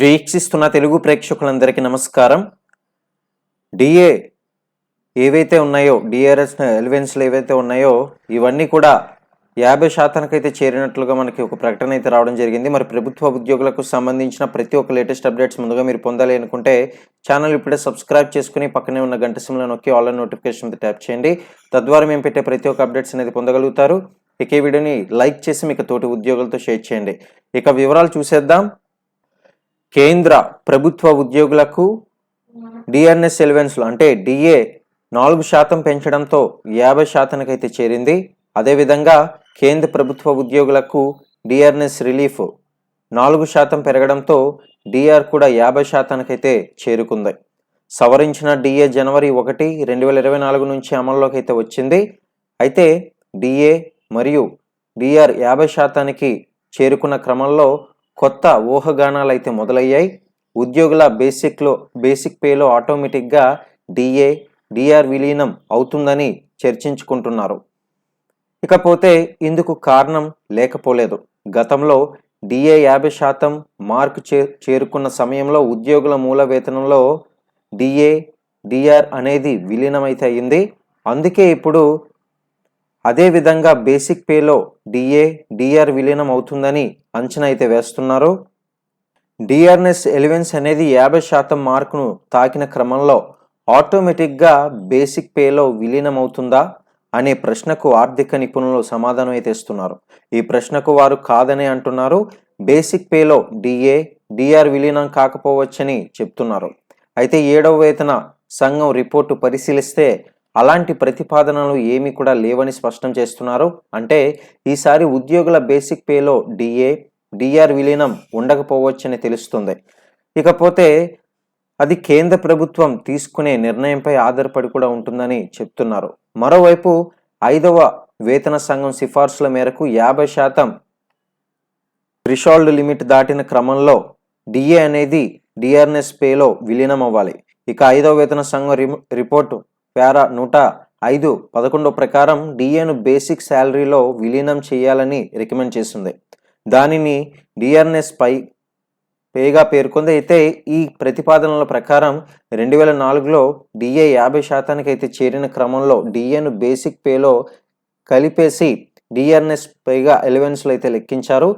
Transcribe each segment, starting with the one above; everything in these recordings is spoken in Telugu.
వీక్షిస్తున్న తెలుగు ప్రేక్షకులందరికీ నమస్కారం. డిఏ ఏవైతే ఉన్నాయో డిఆర్ఎస్ ఎలివెన్స్లు ఏవైతే ఉన్నాయో ఇవన్నీ కూడా యాభై శాతానికైతే చేరినట్లుగా మనకి ఒక ప్రకటన అయితే రావడం జరిగింది. మరి ప్రభుత్వ ఉద్యోగులకు సంబంధించిన ప్రతి ఒక్క లేటెస్ట్ అప్డేట్స్ ముందుగా మీరు పొందాలి అనుకుంటే ఛానల్ ఇప్పుడే సబ్స్క్రైబ్ చేసుకుని పక్కనే ఉన్న గంట సిమ్లో నొక్కి ఆన్లైన్ నోటిఫికేషన్ ట్యాప్ చేయండి. తద్వారా మేము పెట్టే ప్రతి ఒక్క అప్డేట్స్ అనేది పొందగలుగుతారు. ఇక ఈ వీడియోని లైక్ చేసి మీకు తోటి ఉద్యోగులతో షేర్ చేయండి. ఇక వివరాలు చూసేద్దాం. కేంద్ర ప్రభుత్వ ఉద్యోగులకు డిఎన్ఎస్ ఎలివెన్స్లు అంటే డిఏ నాలుగు శాతం పెంచడంతో యాభై శాతానికైతే చేరింది. అదేవిధంగా కేంద్ర ప్రభుత్వ ఉద్యోగులకు డిఆర్ఎస్ రిలీఫ్ నాలుగు శాతం పెరగడంతో డిఆర్ కూడా యాభై శాతానికైతే చేరుకుంది. సవరించిన డిఏ జనవరి ఒకటి రెండు వేల ఇరవై నాలుగు నుంచి అమల్లోకి అయితే వచ్చింది. అయితే డిఏ మరియు డిఆర్ యాభై శాతానికి చేరుకున్న క్రమంలో కొత్త ఊహగానాలు అయితే మొదలయ్యాయి. ఉద్యోగుల బేసిక్లో బేసిక్ పేలో ఆటోమేటిక్గా డిఏ డిఆర్ విలీనం అవుతుందని చర్చించుకుంటున్నారు. ఇకపోతే ఇందుకు కారణం లేకపోలేదు. గతంలో డిఏ యాభై శాతం మార్కు చే చేరుకున్న సమయంలో ఉద్యోగుల మూల వేతనంలో డిఏ డిఆర్ అనేది విలీనమైతే అయింది. అందుకే ఇప్పుడు అదే విధంగా బేసిక్ పేలో డిఏ డిఆర్ విలీనం అవుతుందని అంచనా అయితే వేస్తున్నారు. డిఆర్ఎస్ ఎలివెన్స్ అనేది యాభై శాతం మార్కును తాకిన క్రమంలో ఆటోమేటిక్గా బేసిక్ పేలో విలీనం అవుతుందా అనే ప్రశ్నకు ఆర్థిక నిపుణులు సమాధానం అయితే ఇస్తున్నారు. ఈ ప్రశ్నకు వారు కాదని అంటున్నారు. బేసిక్ పేలో డిఏ డిఆర్ విలీనం కాకపోవచ్చని చెప్తున్నారు. అయితే ఏడవ వేతన సంఘం రిపోర్టు పరిశీలిస్తే అలాంటి ప్రతిపాదనలు ఏమీ కూడా లేవని స్పష్టం చేస్తున్నారు. అంటే ఈసారి ఉద్యోగుల బేసిక్ పేలో డిఏ డిఆర్ విలీనం ఉండకపోవచ్చని తెలుస్తుంది. ఇకపోతే అది కేంద్ర ప్రభుత్వం తీసుకునే నిర్ణయంపై ఆధారపడి కూడా ఉంటుందని చెప్తున్నారు. మరోవైపు ఐదవ వేతన సంఘం సిఫార్సుల మేరకు యాభై శాతం థ్రిషాల్డ్ లిమిట్ దాటిన క్రమంలో డిఏ అనేది డిఆర్ఎస్ పేలో విలీనం అవ్వాలి. ఇక ఐదవ వేతన సంఘం రి- రిపోర్టు పేరా నూట ఐదు పదకొండు ప్రకారం డిఏను బేసిక్ శాలరీలో విలీనం చేయాలని రికమెండ్ చేసింది దానిని డిఆర్ఎస్ పై పేగా పేర్కొంది. అయితే ఈ ప్రతిపాదనల ప్రకారం రెండు వేల నాలుగులో డిఏ యాభై శాతానికి అయితే చేరిన క్రమంలో డిఏను బేసిక్ పేలో కలిపేసి డిఆర్ఎస్ పైగా ఎలివెన్స్లు అయితే లెక్కించారు.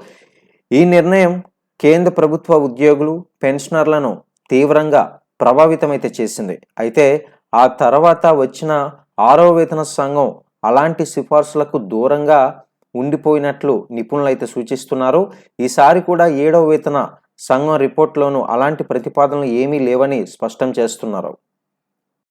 ఈ నిర్ణయం కేంద్ర ప్రభుత్వ ఉద్యోగులు పెన్షనర్లను తీవ్రంగా ప్రభావితమైతే చేసింది. అయితే ఆ తర్వాత వచ్చిన ఆరో వేతన సంఘం అలాంటి సిఫార్సులకు దూరంగా ఉండిపోయినట్లు నిపుణులు అయితే సూచిస్తున్నారు. ఈసారి కూడా ఏడవ వేతన సంఘం రిపోర్ట్లోనూ అలాంటి ప్రతిపాదనలు ఏమీ లేవని స్పష్టం చేస్తున్నారు.